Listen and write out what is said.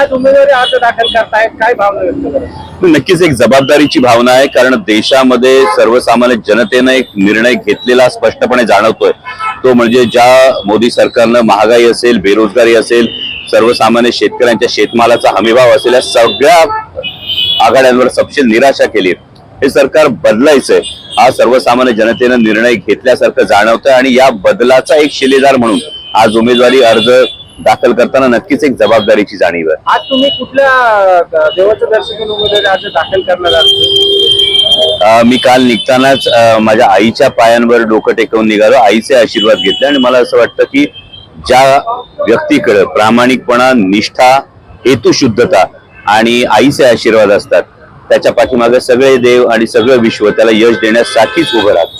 आज उमेदवारी अर्ज दाखल करतायत. काय भावना व्यक्त करत नक्कीच एक जबाबदारीची भावना आहे कारण देशामध्ये सर्वसामान्य जनतेनं एक निर्णय घेतलेला स्पष्टपणे जाणवतोय. तो म्हणजे ज्या मोदी सरकारनं महागाई असेल बेरोजगारी असेल सर्वसामान्य शेतकऱ्यांच्या शेतमालाचा हमीभाव असेल या सगळ्या आघाड्यांवर सपशेल निराशा केली. हे सरकार बदलायचंय. हा सर्वसामान्य जनतेनं निर्णय घेतल्यासारखं जाणवतंय आणि या बदलाचा एक शिलेदार म्हणून आज उमेदवारी अर्ज दाखल करताना नक्कीच एक जबाबदारीची जाणीव आहे. आज तुम्ही कुठल्या देवाचं दर्शन अर्ज दाखल करणार आहात? मी काल निघतानाच माझ्या आईच्या पायांवर डोकं टेकवून निघालो. आईचे आशीर्वाद घेतले आणि मला असं वाटतं की ज्या व्यक्तीकडे प्रामाणिकपणा निष्ठा हेतुशुद्धता आणि आईचे आशीर्वाद असतात त्याच्या पाठीमागे सगळे देव आणि सगळं विश्व त्याला यश देण्यासाठीच उभं राहतं.